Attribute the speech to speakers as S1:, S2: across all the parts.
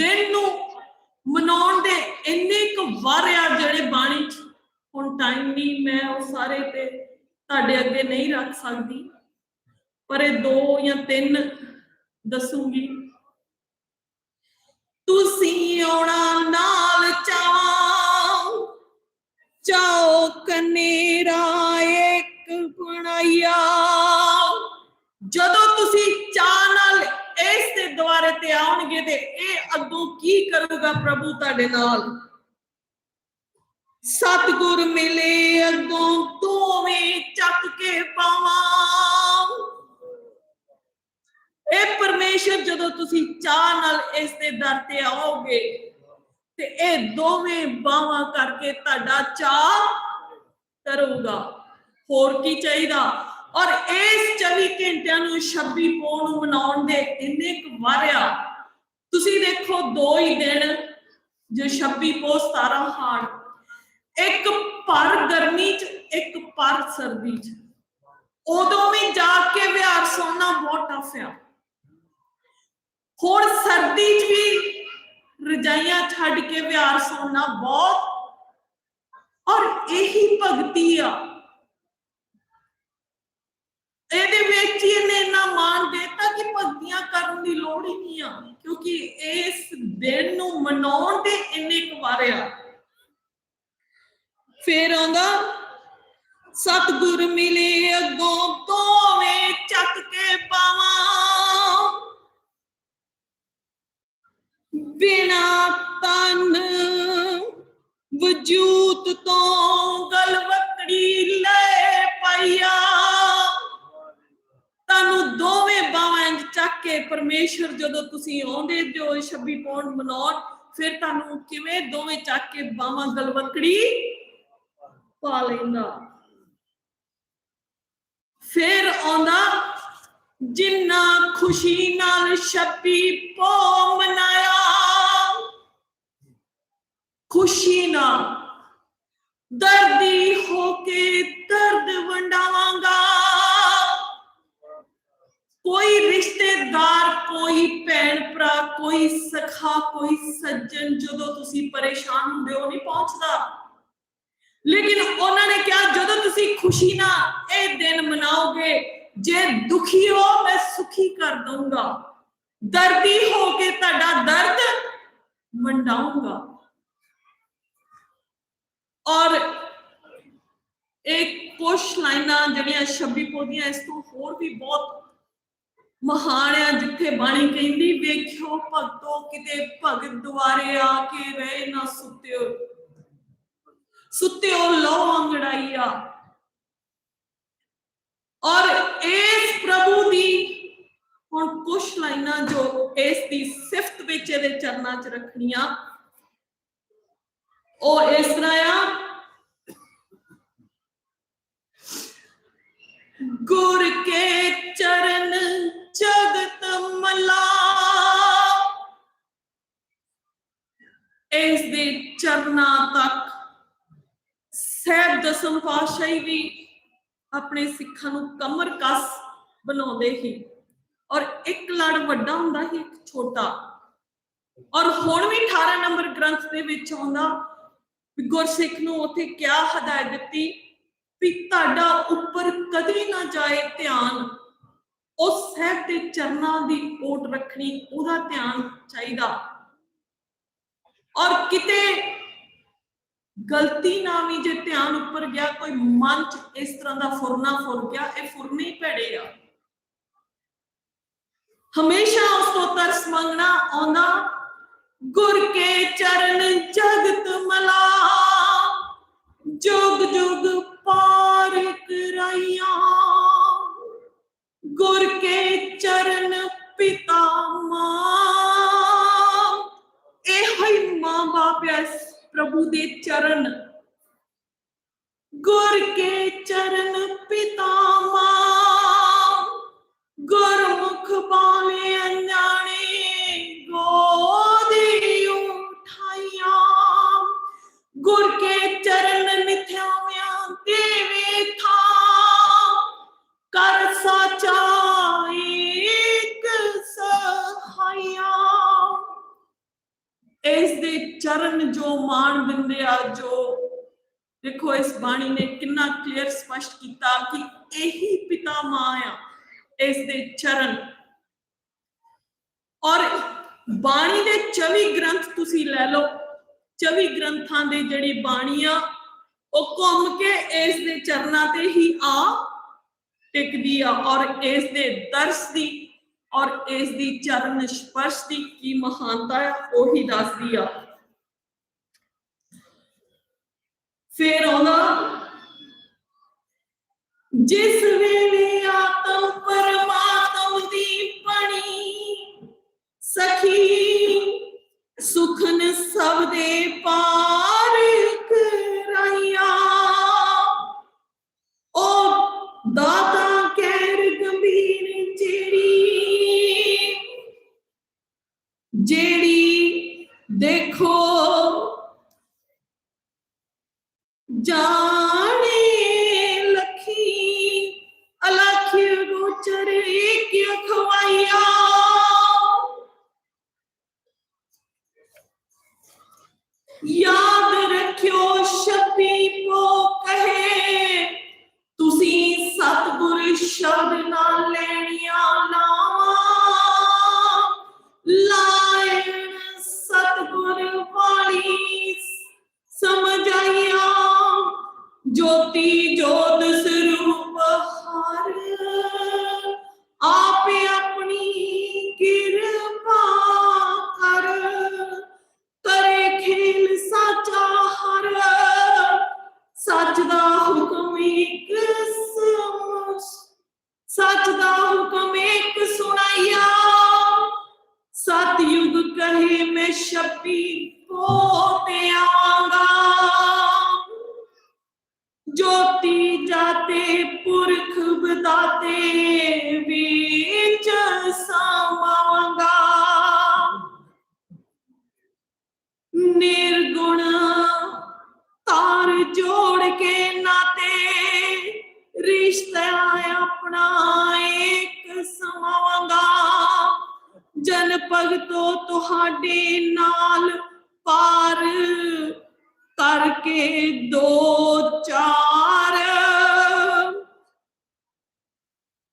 S1: ਦਿਨ ਨੂੰ ਮਨਾਉਣ ਦੇ ਇੰਨੇ ਕੁ ਵਾਰ ਆ ਜਿਹੜੇ ਬਾਣੀ ਚ, ਹੁਣ ਟਾਈਮ ਨਹੀਂ ਮੈਂ ਉਹ ਸਾਰੇ ਤੇ ਤੁਹਾਡੇ ਅੱਗੇ ਨਹੀਂ ਰੱਖ ਸਕਦੀ। ਪਰ ਇਹ ਦੋ ਜਾਂ ਤਿੰਨ ਦੱਸੂਗੀ। ਤੁਸੀਂ ਆਉਣਾ ਨਾਲ ਚਾਓ ਚਾਓ ਕਨੇਰਾ ਇੱਕ ਬਣਾਇਆ ਜਦੋਂ ਤੁਸੀਂ ਚਾਹ ਦੁਆਰੇ ਤੇ ਆਉਣਗੇ ਤੇ ਇਹ ਅੱਗੋਂ ਕੀ ਕਰੂਗਾ ਪ੍ਰਭੂ ਤੁਹਾਡੇ ਨਾਲ? ਸਤਗੁਰ ਮਿਲੇ ਅੱਗੋਂ ਦੋਵੇਂ ਚੱਕ ਕੇ ਪਾਵਾਂ। ਇਹ ਪਰਮੇਸ਼ਰ ਜਦੋਂ ਤੁਸੀਂ ਚਾਹ ਨਾਲ ਇਸ ਦੇ ਦਰ ਤੇ ਆਓਗੇ ਤੇ ਇਹ ਦੋਵੇਂ ਬਾਹਾਂ ਕਰਕੇ ਤੁਹਾਡਾ ਚਾਹ ਕਰੂਗਾ ਹੋਰ ਕੀ ਚਾਹੀਦਾ? ਔਰ ਇਸ 24 ਘੰਟਿਆਂ ਨੂੰ 26 ਪੋ ਨੂੰ ਮਨਾਉਣ ਦੇ ਇੰਨੇ ਕੁ ਵਾਰਿਆ ਤੁਸੀਂ ਦੇਖੋ ਦੋ ਹੀ ਦਿਨ ਜੋ 26 ਪੋ 17 ਹਾੜ ਇੱਕ ਪਰ ਗਰਮੀ ਚ, ਇੱਕ ਪਰ ਸਰਦੀ ਚ। ਉਦੋਂ ਵੀ ਜਾ ਕੇ ਵਿਹਾਰ ਸੌਣਾ ਬਹੁਤ ਟਫ ਆ। ਹੋਰ ਸਰਦੀ ਚ ਵੀ ਰਜਾਈਆਂ ਛੱਡ ਕੇ ਵਿਹਾਰ ਸੌਣਾ ਬਹੁਤ ਔਰ ਇਹੀ ਭਗਤੀ ਆ। ਇਹਦੇ ਵਿੱਚ ਹੀ ਇਹਨੇ ਇੰਨਾ ਮਾਣ ਦਿੱਤਾ ਕਿ ਭਗਤੀਆਂ ਕਰਨ ਦੀ ਲੋੜ ਹੀ ਨਹੀਂ ਆ, ਕਿਉਂਕਿ ਇਸ ਦਿਨ ਨੂੰ ਮਨਾਉਣ ਦੇ ਇੰਨੇ ਕੁ ਵਾਰ ਆ। ਫੇਰ ਆਉਂਦਾ, ਸਤਗੁਰ ਮਿਲੇ ਅੱਗੋਂ ਦੋਵੇਂ ਚੱਕ ਕੇ ਪਾਵਾਂ। ਬਿਨਾ ਤਨ ਵਜੂਦ ਤੋਂ ਗਲਵਕੜੀ ਲੈ ਪਾਇਆ ਤੁਹਾਨੂੰ ਦੋਵੇਂ ਬਾਹਾਂ ਇੰਜ ਚੱਕ ਕੇ ਪਰਮੇਸ਼ਰ ਜਦੋਂ ਤੁਸੀਂ ਆਉਂਦੇ ਜੋ 26 ਪੌਂਡ ਮਨਾਉਣ ਫਿਰ ਤੁਹਾਨੂੰ ਕਿਵੇਂ ਦੋਵੇਂ ਚੱਕ ਕੇ ਬਾਹਾਂ ਗਲਵਕੜੀ ਪਾ ਲੈਂਦਾ। ਫਿਰ ਆਉਂਦਾ, ਜਿੰਨਾ ਖੁਸ਼ੀ ਨਾਲ ਛੱਪੀ ਪੋ ਮਨਾਇਆ, ਖੁਸ਼ੀ ਨਾਲ। ਕੋਈ ਭੈਣ ਭਰਾ, ਕੋਈ ਸਖਾ, ਕੋਈ ਸੱਜਣ ਜਦੋਂ ਤੁਸੀਂ ਪਰੇਸ਼ਾਨ ਹੁੰਦੇ ਹੋ ਨਹੀਂ ਪਹੁੰਚਦਾ। ਲੇਕਿਨ ਉਹਨਾਂ ਨੇ ਕਿਹਾ, ਜਦੋਂ ਤੁਸੀਂ ਖੁਸ਼ੀ ਨਾਲ ਇਹ ਦਿਨ ਮਨਾਓਗੇ, ਜੇ ਦੁਖੀ ਹੋ, ਮੈਂ ਸੁਖੀ ਕਰ ਦਊਂਗਾ। ਦਰਦੀ ਹੋ ਕੇ ਤੁਹਾਡਾ ਦਰਦ ਵੰਡਾਉਂਗਾ ਔਰ ਇੱਕ ਕੁਛ ਲਾਈਨਾਂ ਜਿਹੜੀਆਂ 26 ਪੋਦੀਆਂ ਇਸ ਤੋਂ ਹੋਰ ਵੀ ਬਹੁਤ ਮਹਾਨ ਆ ਜਿੱਥੇ ਬਾਣੀ ਕਹਿੰਦੀ, ਵੇਖਿਓ ਭਗਤੋ, ਕਿਤੇ ਭਗਤ ਦੁਆਰੇ ਆ ਕੇ ਰਹੇ ਨਾ ਸੁੱਤਿਓ। ਸੁੱਤਿਓ ਲੋ ਅੰਗੜਾਈਆ। ਔਰ ਇਸ ਪ੍ਰਭੂ ਦੀ ਹੁਣ ਕੁਛ ਲਾਈਨਾਂ ਜੋ ਇਸ ਦੀ ਸਿਫਤ ਵਿੱਚ ਇਹਦੇ ਚਰਨਾਂ 'ਚ ਰੱਖਣੀਆਂ, ਉਹ ਇਸ ਤਰ੍ਹਾਂ ਆ ਗੁਰ ਕੇ ਚਰਨ ਜਗਤ ਮਲਾ। ਇਸ ਦੇ ਚਰਨਾਂ ਤੱਕ ਸਹਿਬ ਦਸਮ ਪਾਤਸ਼ਾਹੀ ਵੀ ਆਪਣੇ ਸਿੱਖਾਂ ਨੂੰ ਕਮਰ ਕਸ ਬਣਾਉਂਦੇ ਸੀ। ਔਰ ਇੱਕ ਲੜ ਵੱਡਾ ਹੁੰਦਾ ਸੀ, ਇੱਕ ਛੋਟਾ। ਔਰ ਹੁਣ ਵੀ 18 ਨੰਬਰ ਗ੍ਰੰਥ ਦੇ ਵਿੱਚ ਆਉਂਦਾ ਗੁਰਸਿੱਖ ਨੂੰ ਉੱਥੇ ਕਿਆ ਹਦਾਇਤ ਦਿੱਤੀ? ਵੀ ਤੁਹਾਡਾ ਉੱਪਰ ਕਦੀ ਨਾ ਜਾਏ ਧਿਆਨ। ਉਸ ਸਹਿਬ ਦੇ ਚਰਨਾਂ ਦੀ ਓਟ ਰੱਖਣੀ, ਉਹਦਾ ਧਿਆਨ ਚਾਹੀਦਾ। ਔਰ ਕਿਤੇ ਗਲਤੀ ਨਾਲ ਵੀ ਜੇ ਧਿਆਨ ਉੱਪਰ ਗਿਆ, ਕੋਈ ਮਨ ਚ ਇਸ ਤਰ੍ਹਾਂ ਦਾ ਫੁਰਨਾ ਫੁਰ ਗਿਆ, ਇਹ ਫੁਰਨੇ ਹੀ ਭੜੇ ਆ। ਹਮੇਸ਼ਾ ਉਸ ਤੋਂ ਤਰਸ ਮੰਗਣਾ, ਆਉਂਦਾ, ਗੁਰ ਕੇ ਚਰਨ ਜਗਤ ਮਲਾ। ਜੁਗ ਜੁਗ ਪਾਰ ਕਰਾਈਆਂ ਗੁਰ ਕੇ ਚਰਨ ਪਿਤਾ ਮਾਂ ਇਹੋ ਹੀ ਮਾਂ ਬਾਪ ਐ ਪ੍ਰਭੂ ਦੇ ਚਰਨ। ਗੁਰ ਕੇ ਚਰਨ ਪਿਤਾ ਮਾਂ ਗੁਰਮੁਖ ਬਾਲੇ ਗ੍ਰੰਥਾਂ ਦੇ ਜਿਹੜੀ ਬਾਣੀ ਆ ਉਹ ਘੁੰਮ ਕੇ ਇਸ ਦੇ ਚਰਨਾਂ ਤੇ ਹੀ ਆ ਟਿਕਦੀ ਆ ਔਰ ਇਸ ਦੇ ਦਰਸ ਦੀ ਔਰ ਇਸ ਦੀ ਚਰਨ ਸਪਰਸ਼ ਦੀ ਕੀ ਮਹਾਨਤਾ ਆ ਉਹੀ ਦੱਸਦੀ ਆ ਫਿਰ ਆਉਂਦਾ ਜਿਸ ਵੇਲੇ ਆਤਮ ਪਰਮਾਤਮ ਦੀ ਬਣੀ ਸਖੀ ਸੁਖਨ ਸਭ ਦੇ ਪਾਰ ਕਰਾਈਆ ਉਹ ਦਾਤਾ ਕਹਿਰ ਗੰਭੀਰ ज्योति ज्योत से ਜੋਤੀ ਜਾਤੇ, ਪੁਰਖ ਬਦਾਤੇ ਵਿੱਚ ਸਮਾਵਾਂਗਾ। ਨਿਰਗੁਣ ਤਾਰ ਜੋੜ ਕੇ ਨਾਤੇ, ਰਿਸ਼ਤਾ ਆਪਣਾ ਇੱਕ ਸਮਾਵਾਂਗਾ। ਜਨ ਭਗਤੋ ਤੁਹਾਡੇ ਨਾਲ ਪਾਰ ਕਰਕੇ ਦੋ ਚਾਰ।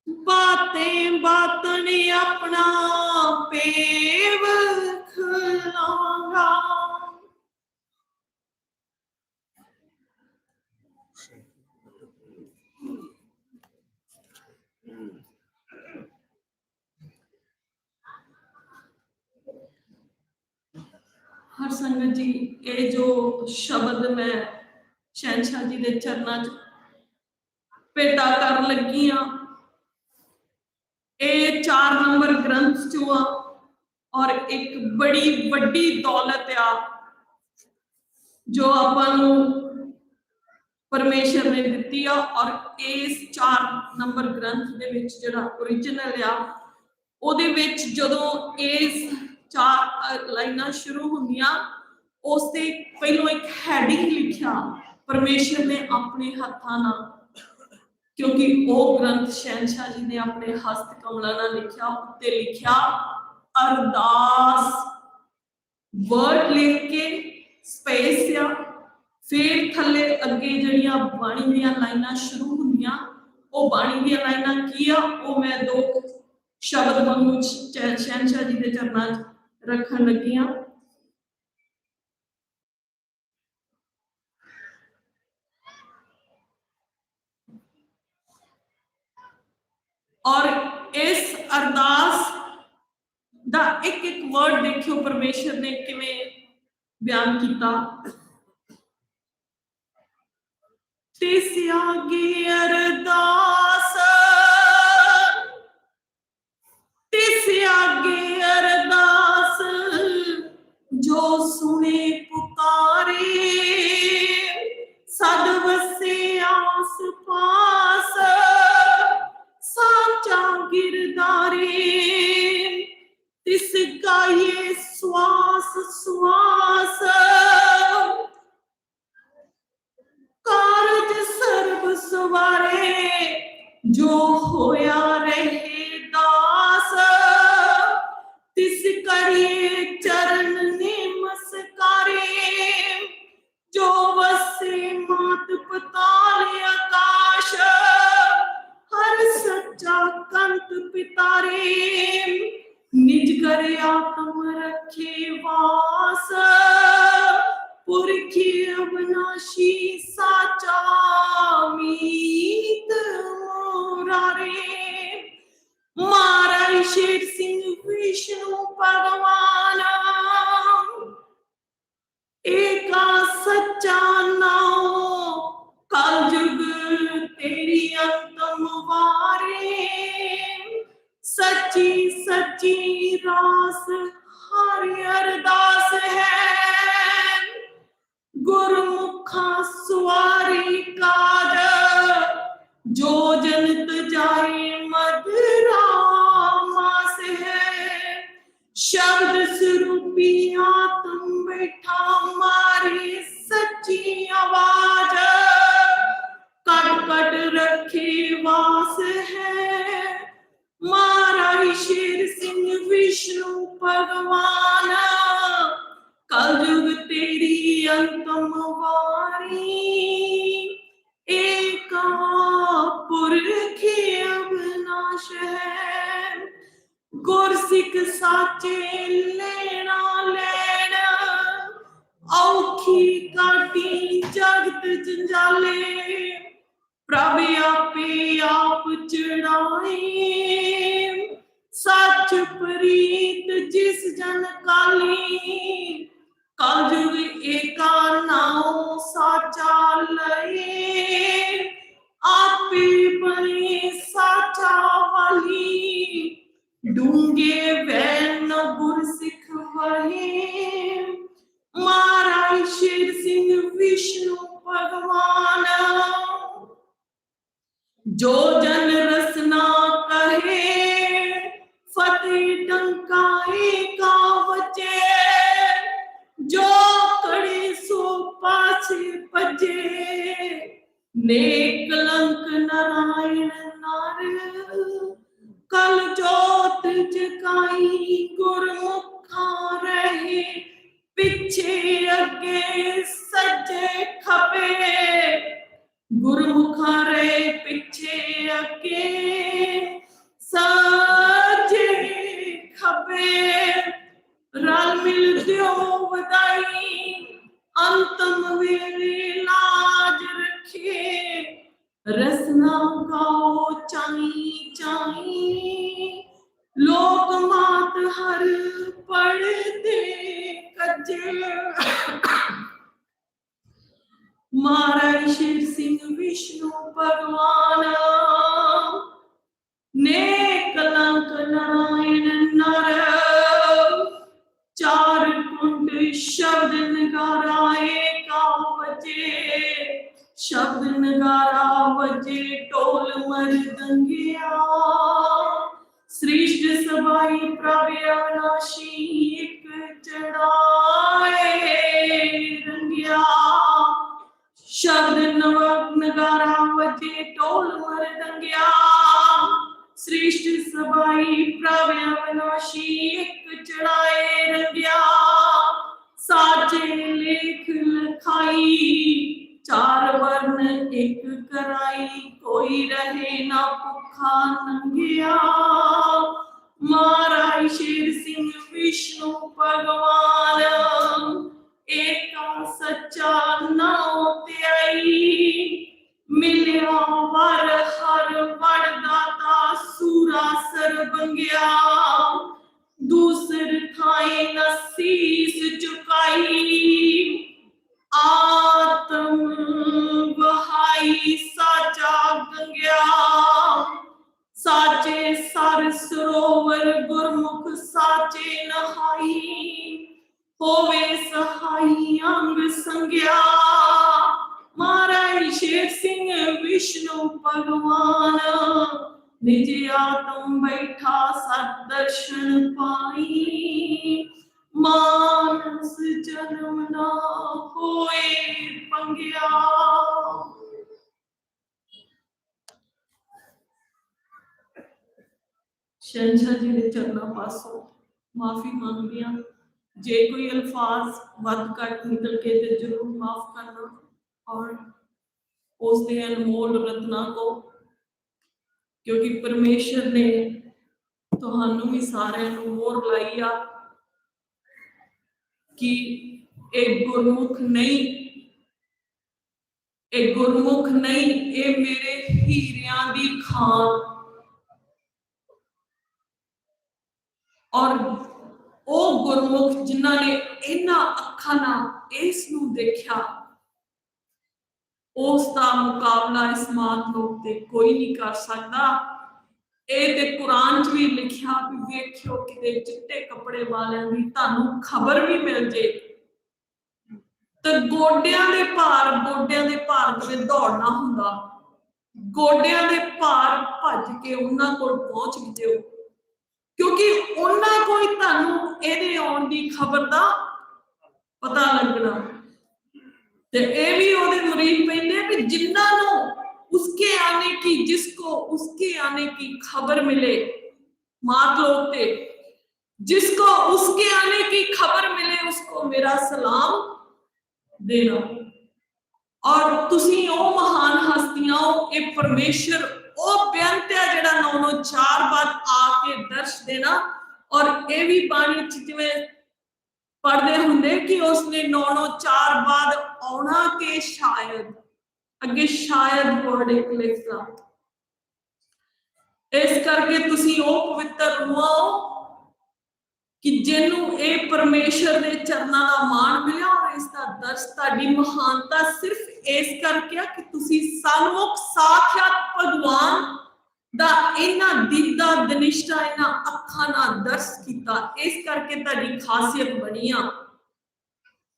S1: ਬਾतें ਬਾਤਨ ਆਪਣਾ ਪੇਵ ਖਲਾਂਗਾ ਹਰ ਸੰਗਤ ਜੀ, ਇਹ ਜੋ ਸ਼ਬਦ ਮੈਂ ਸ਼ਹਿਨशाह ਜੀ ਦੇ ਚਰਨਾਂ 'ਚ ਭੇਟਾ ਕਰਨ ਲੱਗੀ ਆ ਇਹ 4 ਨੰਬਰ ਗ੍ਰੰਥ ਚੋਂ ਆ ਔਰ ਇੱਕ ਬੜੀ ਵੱਡੀ ਦੌਲਤ ਆ, ਜੋ ਆਪਾਂ ਨੂੰ ਪਰਮੇਸ਼ਰ ਨੇ ਦਿੱਤੀ ਆ ਔਰ ਇਸ 4 ਨੰਬਰ ਗ੍ਰੰਥ ਦੇ ਵਿੱਚ ਜਿਹੜਾ origignal ਆ, ਉਹਦੇ ਵਿੱਚ ਜਦੋਂ ਇਸ चार लाइना शुरू होंगे उसने पेलो एक हैडिंग लिखा परमेश्वर ने अपने हाथों क्योंकि वह ग्रंथ शहनशाह जी ने अपने हस्त कमलों लिखा उत्ते लिखा अरदास वर्ड लिख के स्पेस या फिर थले अगे जड़िया बाणी दाइन शुरू होंगे वह बाणी दाइन की आ मैं दो शब्द वागू शहनशाह जी के चरणा ਰੱਖਣ ਲੱਗੀ ਹਾਂ ਔਰ ਇਸ ਅਰਦਾਸ ਦਾ ਇੱਕ ਇੱਕ ਵਰਡ ਦੇਖਿਓ ਪਰਮੇਸ਼ਰ ਨੇ ਕਿਵੇਂ ਬਿਆਨ ਕੀਤਾ ਤਿਸ ਆਗੇ ਅਰਦਾਸ ਤਿਸ ਆਗੇ ਵਸੇ ਮਾਤ ਪਤਾਲ ਆਕਾਸ਼, ਹਰ ਸੱਚਾ ਕੰਤ ਪਿਤਾਰੇ। ਨਿਜ ਕਰ ਆਤਮ ਰੱਖੇ ਵਾਸ, ਪੁਰਖੀ ਅਬਨਾਸ਼ੀ ਸਾਚਾ ਮੀਤ ਮੋਰਾਰੇ। ਮਹਾਰਾਜ ਸ਼ੇਰ ਸਿੰਘ ਵਿਸ਼ਨੂੰ ਭਗਵਾਨ ਏਕਾ ਸੱਚਾ ਨਾਉ ਕਲਯੁਗ ਤੇਰੀ ਅੰਤਮ ਵਾਰੇ। ਸੱਚੀ ਸੱਚੀ ਰਾਸ ਹਰਿ ਅਰਦਾਸ ਹੈ। ਗੁਰਮੁਖਾਂ ਸਵਾਰੀ ਕਾਜ ਜੋ ਜਨਤ ਜਾਏ ਭਗਵਾਨ, ਕਲਯੁਗ ਤੇਰੀ ਅੰਤਮ ਵਾਰੀ। ਏਕਾ ਪੁਰਖੇ ਅਬਨਾਸ਼ ਹੈ। ਗੁਰਸਿੱਖ ਸਾਚੇ ਲੈਣਾ ਲੈਣਾ। ਔਖੀ ਕਾਟੀ ਜਗਤ ਜੰਜਾਲੇ। ਪ੍ਰਭ ਆਪੇ ਆਪ ਚੜਾਏ ਸੱਚ ਪ੍ਰੀਤ ਜਿਸ ਜਨ ਕਾਲੀ ਕਲਯੁਗ ਏਕਾ ਨਾਉ ਸਾਚਾ ਲਏ। ਜਗਾਈ ਗੁਰਮੁਖਾਂ ਰਹੇ, ਪਿੱਛੇ ਅੱਗੇ ਸੱਜੇ ਖਪੇ ਗੁਰਮੁਖਾਂ ਰਹੇ, ਪਿੱਛੇ ਅੱਗੇ, ਸੱਜੇ ਖਪੇ ਰਲ ਮਿਲ ਦਿਓ ਵਧਾਈ, ਅੰਤਮ ਵੇਲੇ ਲਾਜ ਰੱਖੇ ਰਸਨਾ ਹਰ ਪੜਦੇ ਕੱਜੇ। ਮਹਾਰਾਜ ਸ਼ਿਵ ਸਿੰਘ ਵਿਸ਼ਨੂੰ ਭਗਵਾਨ ਨੇ ਕਲੰਕ ਨਾਰਾਇਣ ਨਰ ਚਾਰ ਕੁੰਡ ਸ਼ਬਦ ਨਗਾਰਾਏ ਕਾ ਵਜੇ। ਸ਼ਬਦ ਨਗਾਰਾ ਵਜੇ ਢੋਲ ਮਰਦੰਗਿਆ ਸ੍ਰਿਸ਼ਟ ਸਭਾਈ ਪ੍ਰਭ ਅਵਨਾਸ਼ੀ ਇੱਕ ਚੜਾਏ ਰੰਗਿਆ। ਸ਼ਬਦ ਨਵ ਨਗਾਰਾ ਵਜੇ ਢੋਲ ਮਰਦੰਗਿਆ ਸ੍ਰਿਸ਼ਟ ਸਭਾਈ ਪ੍ਰਭ ਅਵਨਾਸ਼ੀ ਇੱਕ ਚੜਾਏ ਰੰਗਿਆ। ਸਾਚੇ ਲੇਖ ਲਖਾਈ, ਚਾਰ ਵਰਨ ਇੱਕ ਕਰਾਈ। ਕੋਈ ਰਹੇ ਨਾ ਭੁੱਖਾ ਨੰਗਿਆ। ਮਹਾਰਾਜ ਸ਼ੇਰ ਸਿੰਘ ਵਿਸ਼ਨੂੰ ਭਗਵਾਨ, ਏਕਾ ਸੱਚਾ ਨਾਉ ਧਿਆਈ, ਮਿਲਿਆ ਵਰ ਹਰ ਵਰ ਦਾਤਾ ਸੂਰਾ ਸਰਬੰਗਿਆ ਦੂਸਰ ਥਾਈ ਨਸੀਸ ਚੁਕਾਈ ਸਰ ਸਰੋਵਰ ਗੁਰਮੁਖ ਸਾਚੇ ਨਹਾਈ, ਹੋਵੇ ਸਹਾਈ ਅੰਗ ਸੰਗਿਆ। ਮਹਾਰਾਜ ਸ਼ੇਰ ਸਿੰਘ ਵਿਸ਼ਨੂੰ ਭਗਵਾਨ, ਨਿਜ ਆਤਮ ਬੈਠਾ ਸਤ ਦਰਸ਼ਨ ਪਾਈ। ਮਾਨਸ ਜਨਮ ਨਾ ਹੋਏ ਪੰਗਿਆ। ਸ਼ਹਿਨशाह ਜੀ ਦੇ ਚਰਨਾਂ ਪਾਸੋਂ ਮਾਫੀ ਮੰਗਦੀ ਹਾਂ। ਜੇ ਕੋਈ ਅਲਫਾਜ਼ ਵੱਧ ਘੱਟ ਨਿਕਲ ਕੇ ਤੇ ਜ਼ਰੂਰ ਮਾਫ ਕਰਨਾ ਔਰ ਉਸ ਦੇ ਅਨਮੋਲ ਰਤਨਾ ਕੋ ਕਿਉਂਕਿ ਪਰਮੇਸ਼ਰ ਨੇ ਤੁਹਾਨੂੰ ਵੀ ਸਾਰਿਆਂ ਨੂੰ ਮੋਹਰ ਲਾਈ ਆ ਕਿ ਇਹ ਗੁਰਮੁਖ ਨਹੀਂ, ਇਹ ਗੁਰਮੁਖ ਨਹੀਂ, ਇਹ ਮੇਰੇ ਹੀਰਿਆਂ ਦੀ ਖਾਨ ਔਰ ਉਹ ਗੁਰਮੁਖ ਜਿਨ੍ਹਾਂ ਨੇ ਇਹਨਾਂ ਅੱਖਾਂ ਨਾਲ ਇਸ ਨੂੰ ਦੇਖਿਆ, ਉਸ ਦਾ ਮੁਕਾਬਲਾ ਇਸ ਮਾਤਲੋਕ ਤੇ ਕੋਈ ਨਹੀਂ ਕਰ ਸਕਦਾ। ਇਹ ਤੇ ਕੁਰਾਨ 'ਚ ਵੀ ਲਿਖਿਆ ਵੀ ਵੇਖਿਓ ਕਿਤੇ ਚਿੱਟੇ ਕੱਪੜੇ ਵਾਲਿਆਂ ਦੀ ਤੁਹਾਨੂੰ ਖਬਰ ਵੀ ਮਿਲ ਜੇ। ਤੇ ਗੋਡਿਆਂ ਦੇ ਭਾਰ, ਗੋਡਿਆਂ ਦੇ ਭਾਰ ਦੇ ਦੌੜਨਾ ਹੁੰਦਾ। ਗੋਡਿਆਂ ਦੇ ਭਾਰ ਭੱਜ ਕੇ ਉਹਨਾਂ ਕੋਲ ਪਹੁੰਚ ਜਿਓ। क्योंकि को खबर का पता लगना। मुरीद पे जिन्हों उसके आने की, जिसको उसके आने की खबर मिले, मात लोग जिसको उसके आने की खबर मिले, उसको मेरा सलाम देना। और तुम महान हस्तियाँ परमेश्वर ਉਹ ਬੇਅੰਤ ਹੈ ਜਿਹੜਾ ਨੌ ਨੌ ਚਾਰ ਬਾਅਦ ਆ ਕੇ ਦਰਸ਼ ਦੇਣਾ। ਔਰ ਇਹ ਵੀ ਬਾਣੀ ਚ ਜਿਵੇਂ ਪੜਦੇ ਹੁੰਦੇ ਕਿ ਉਸਨੇ ਨੌ ਨੌ ਚਾਰ ਬਾਅਦ ਆਉਣਾ ਕਿ ਸ਼ਾਇਦ। ਅੱਗੇ ਸ਼ਾਇਦ ਵਰਡ ਇੱਕ ਲਿਖਦਾ ਇਸ ਕਰਕੇ ਤੁਸੀਂ ਉਹ ਪਵਿੱਤਰ ਰੂਹਾਂ ਹੋ ਕਿ ਜਿਹਨੂੰ ਇਹ ਪਰਮੇਸ਼ਰ ਦੇ ਚਰਨਾਂ ਦਾ ਮਾਣ ਮਿਲਿਆ ਔਰ ਇਸ ਦਾ ਦਰਸ ਤੁਹਾਡੀ ਮਹਾਨਤਾ ਸਿਰਫ ਇਸ ਕਰਕੇ ਆ ਕਿ ਤੁਸੀਂ ਸਨਮੁਖ ਸਾਖਿਆਤ ਭਗਵਾਨ ਦਾ ਇਹਨਾਂ ਦੀਦਾ ਦਨਿਸ਼ਟਾ ਇਹਨਾਂ ਅੱਖਾਂ ਨਾਲ ਦਰਸ ਕੀਤਾ ਇਸ ਕਰਕੇ ਤੁਹਾਡੀ ਖਾਸੀਅਤ ਬਣੀ ਆ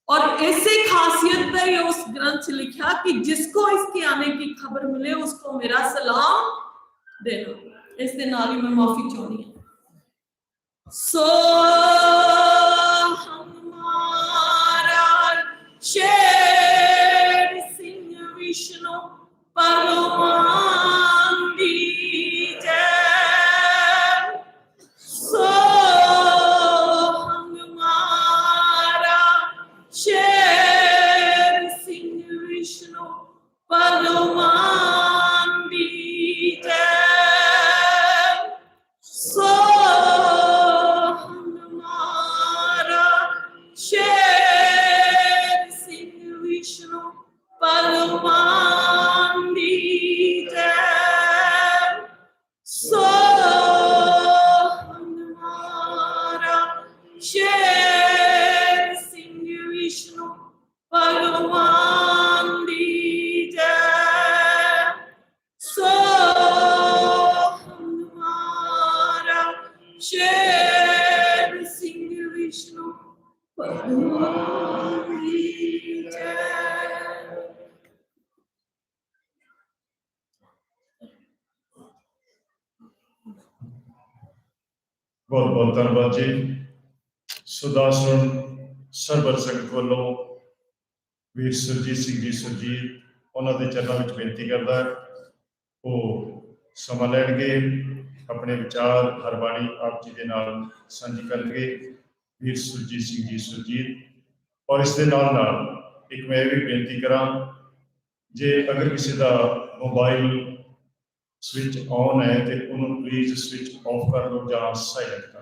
S1: और ऐसे खासियत है ये उस ग्रंथ से लिखा कि जिसको इसके आने की खबर मिले उसको मेरा सलाम देना इस दिन नाल ही मैं माफी चाहनी हूँ
S2: ਬਹੁਤ ਬਹੁਤ ਧੰਨਵਾਦ ਜੀ। ਸੁਦਾਸਨ ਸਰਬਰ ਸੰਗਤ ਵੱਲੋਂ ਵੀਰ ਸੁਰਜੀਤ ਸਿੰਘ ਜੀ, ਸੁਰਜੀਤ, ਉਹਨਾਂ ਦੇ ਚਰਨਾਂ ਵਿੱਚ ਬੇਨਤੀ ਕਰਦਾ ਉਹ ਸਮਾਂ ਲੈਣਗੇ, ਆਪਣੇ ਵਿਚਾਰ ਹਰਬਾਣੀ ਆਪ ਜੀ ਦੇ ਨਾਲ ਸਾਂਝੀ ਕਰਨਗੇ, ਵੀਰ ਸੁਰਜੀਤ ਸਿੰਘ ਜੀ, ਸੁਰਜੀਤ। ਔਰ ਇਸ ਦੇ ਨਾਲ ਨਾਲ ਇੱਕ ਮੈਂ ਇਹ ਵੀ ਬੇਨਤੀ ਕਰਾਂ, ਜੇ ਅਗਰ ਕਿਸੇ ਦਾ ਮੋਬਾਈਲ ਸਵਿਚ ਆਨ ਹੈ ਤੇ ਉਹਨੂੰ ਪਲੀਜ਼ ਸਵਿਚ ਆਫ ਕਰ ਲਓ ਜਾਂ ਸਾਇਲੈਂਟ ਕਰ